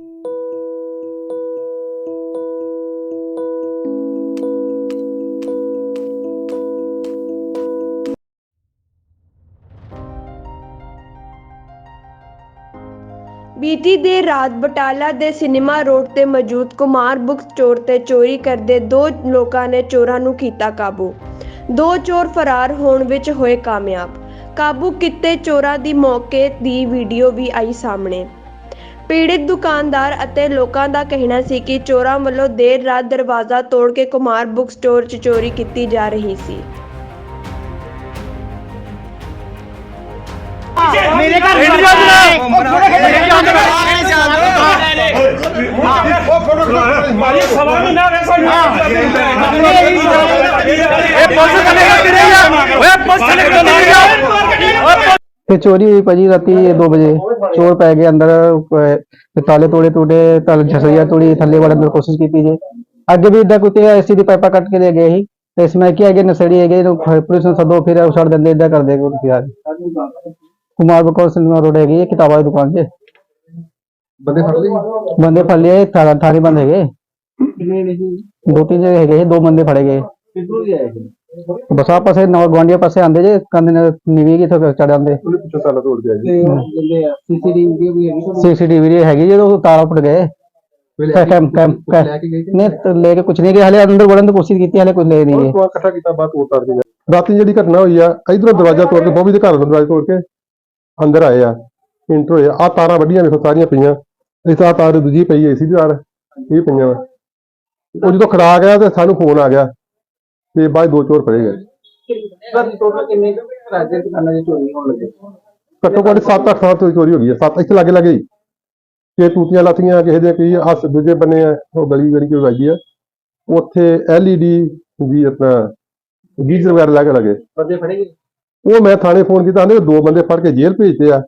ਬੀਤੀ ਦੇਰ ਰਾਤ ਬਟਾਲਾ ਦੇ ਸਿਨੇਮਾ ਰੋਡ ਤੇ ਮੌਜੂਦ ਕੁਮਾਰ ਬੁੱਕ ਸਟੋਰ ਤੇ ਚੋਰੀ ਕਰਦੇ ਦੋ ਲੋਕਾਂ ਨੇ ਚੋਰਾਂ ਨੂੰ ਕੀਤਾ ਕਾਬੂ। ਦੋ ਚੋਰ ਫਰਾਰ ਹੋਣ ਵਿੱਚ ਹੋਏ ਕਾਮਯਾਬ। ਕਾਬੂ ਕੀਤੇ ਚੋਰਾਂ ਦੀ ਮੌਕੇ ਦੀ ਵੀਡੀਓ ਵੀ ਆਈ ਸਾਹਮਣੇ। ਪੀੜਿਤ ਦੁਕਾਨਦਾਰ ਅਤੇ ਲੋਕਾਂ ਦਾ ਕਹਿਣਾ ਸੀ ਕਿ ਚੋਰਾਂ ਵੱਲੋਂ ਦੇਰ ਰਾਤ ਦਰਵਾਜ਼ਾ ਤੋੜ ਕੇ ਕੁਮਾਰ ਬੁੱਕ ਸਟੋਰ 'ਚ ਚੋਰੀ ਕੀਤੀ ਜਾ ਰਹੀ ਸੀ ਮੇਰੇ ਘਰ ਨਹੀਂ ਮਾਰੀ ਸਵਾ ਮਹੀਨਾ ਹੋ ਗਿਆ ਸਾਨੂੰ ਇਹ ਪੁਲਿਸ ਕਿੱਥੇ ਰਹੀ ਆ ਓਏ ਪੁਲਿਸ ਕਿੱਥੇ ਰਹੀ ਆ ਤੇ ਚੋਰੀ ਹੋਈ ਭਾਜੀ ਰਾਤੀ 2 ਵਜੇ। ਚੋਰ ਪੈ ਗਏ ਅੰਦਰ ਅਹ, ਤੇ ਤਾਲੇ ਤੋੜੇ ਟੂਟੇ ਤਾਲੇ ਛਸਈਆ ਤੋੜੀ ਥੱਲੇ ਵੜਨ ਦੀ ਕੋਸ਼ਿਸ਼ ਕੀਤੀ ਜੇ। ਅੱਗੇ ਵੀ ਇਦਾਂ ਕੁੱਤੇ ਐਸੀ ਦੀ ਪਾਈਪਾਂ ਕੱਟ ਕੇ ਲੈ ਗਏ ਸੀ। ਤੇ ਇਸ ਮੈਂ ਕੀ ਹੈਗੇ ਨਸੜੀ ਹੈਗੇ ਇਹਨੂੰ ਪੁਲਿਸ ਨੂੰ ਸੱਦੋ ਫਿਰ ਉਹ ਛੱਡ ਦਿੰਦੇ ਇਦਾਂ ਕਰਦੇ ਕੋਈ ਯਾਰ ਕੁਮਾਰ ਬਕੌਰ ਸਿਨੇਮਾ ਰੋਡ ਹੈਗੀ ਹੈ ਕਿਤਾਬਾਂ ਦੀ ਦੁਕਾਨ 'ਚ ਬੰਦੇ ਫੜ ਲਏ? ਬੰਦੇ ਫੜ ਲਏ ਥਾਣਾ ਥਾਣੇ ਬੰਦ ਹੈਗੇ ਦੋ ਤਿੰਨ ਜਣੇ ਹੈਗੇ ਦੋ ਬੰਦੇ ਫੜੇ ਗਏ। ਕਿੱਧਰੋਂ ਦੀ ਆਏ ਬਸ ਪਾਸੇ ਨਵਾਂ ਗਵਾਂਡੀਆ ਪਾਸੇ ਆਂਦੇ ਜੇ ਕੰਨ ਨੀਵੀਂ ਕੀ ਤੋਂ ਚੜ ਜਾਂਦੇ ਉਹਨੇ ਪਿੱਛੋਂ ਤਾਲਾ ਤੋੜ ਕੇ ਆਏ ਤੇ ਉਹ ਕਹਿੰਦੇ ਆ ਸੀਸੀਟੀਵੀ ਵੀਡੀਓ ਵੀ ਹੈਗੀ ਸੀਸੀਟੀਵੀ ਦੀ ਹੈਗੀ ਜਦੋਂ ਤਾਲਾ ਉੱਟ ਗਏ। ਕੈਮ ਕੈਮ ਲੈ ਕੇ ਗਏ ਨੇ ਲੈ ਕੇ ਕੁਝ ਨਹੀਂ ਗਏ ਹਲੇ ਅੰਦਰ ਵੜਨ ਦੀ ਕੋਸ਼ਿਸ਼ ਕੀਤੀ ਹਲੇ ਕੁਝ ਲੈ ਨਹੀਂ ਗਏ। ਉਹ ਇਕੱਠਾ ਕੀਤਾ ਬਾਅਦ ਤਾੜ ਕੇ ਗਏ। ਰਾਤੀ ਜਿਹੜੀ ਘਟਨਾ ਹੋਈ ਆ ਇਧਰੋਂ ਦਰਵਾਜ਼ਾ ਤੋੜ ਕੇ ਬੋਬੀ ਦੇ ਘਰ ਦਾ ਦਰਵਾਜ਼ਾ ਤੋੜ ਕੇ ਅੰਦਰ ਆਏ ਆ ਇੰਟਰ ਹੋਏ ਆ। ਤਾਰਾਂ ਵੱਡੀਆਂ ਵੇਖੋ ਸਾਰੀਆਂ ਪਈਆਂ। ਇਸ ਆ ਤਾਰ ਦੂਜੀ ਪਈ ਐ ਸੀ ਤਾਰ ਇਹ ਪਈਆਂ ਵਾ। ਉਹ ਜਦੋਂ ਖੜਾ ਗਿਆ ਤੇ ਸਾਨੂੰ ਫੋਨ ਆ ਗਿਆ। ਤੇ ਬਾਅਦ ਦੋ ਚੋਰ ਫੜੇ ਗਏ। ਸਰ ਟੋਟਲ ਕਿੰਨੇ ਰਾਜੇ ਦੁਕਾਨਾਂ ਦੀ ਚੋਰੀ ਹੋਣ ਲੱਗੇ? ਘੱਟੋ ਘੱਟ 7-8 ਸਾਲ ਤੋਂ ਚੋਰੀ ਹੋ ਗਈ ਹੈ। ਸੱਤ ਇੱਥੇ ਲਾਗੇ ਲੱਗੇ ਕਿ ਟੂਟੀਆਂ ਲਾਤੀਆਂ ਕਿਸੇ ਦੇ ਕੀ ਹੱਸ ਦੂਜੇ ਬੰਨੇ ਆ ਉਹ ਗਲੀ ਜਿਹੜੀ ਕੋਈ ਵੱਜੀ ਆ ਉੱਥੇ ਐਲਈਡੀ ਵੀ ਆਪਣਾ ਗੀਜ਼ਰ ਵਗੈਰਾ ਲੱਗ ਲਗੇ। ਬੰਦੇ ਫੜੇ ਗਏ? ਉਹ ਮੈਂ ਥਾਣੇ ਫੋਨ ਕੀਤਾ ਆਂਦੇ ਦੋ ਬੰਦੇ ਫੜ ਕੇ ਜੇਲ੍ਹ ਭੇਜਦੇ ਆ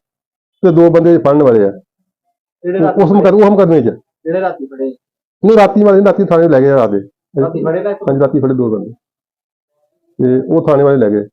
ਤੇ ਦੋ ਬੰਦੇ ਫੜਨ ਵਾਲੇ ਆ। ਰਾਤੀ ਉਸ ਮੁਕਰ ਉਹ ਮੁਕਦਮੇ ਚ। ਜਿਹੜੇ ਰਾਤੀ ਫੜੇ? ਨਹੀਂ ਰਾਤੀ ਵਾਲੇ ਰਾਤੀ ਥਾਣੇ ਲੈ ਗਏ ਆ ਦੇ। ਰਾਤੀ ਫੜੇ ਹਾਂਜੀ ਰਾਤੀ ਫੜੇ ਦੋ ਬੰਦੇ। ਤੇ ਉਹ ਥਾਣੇ ਵਾਲੇ ਲੈ ਗਏ।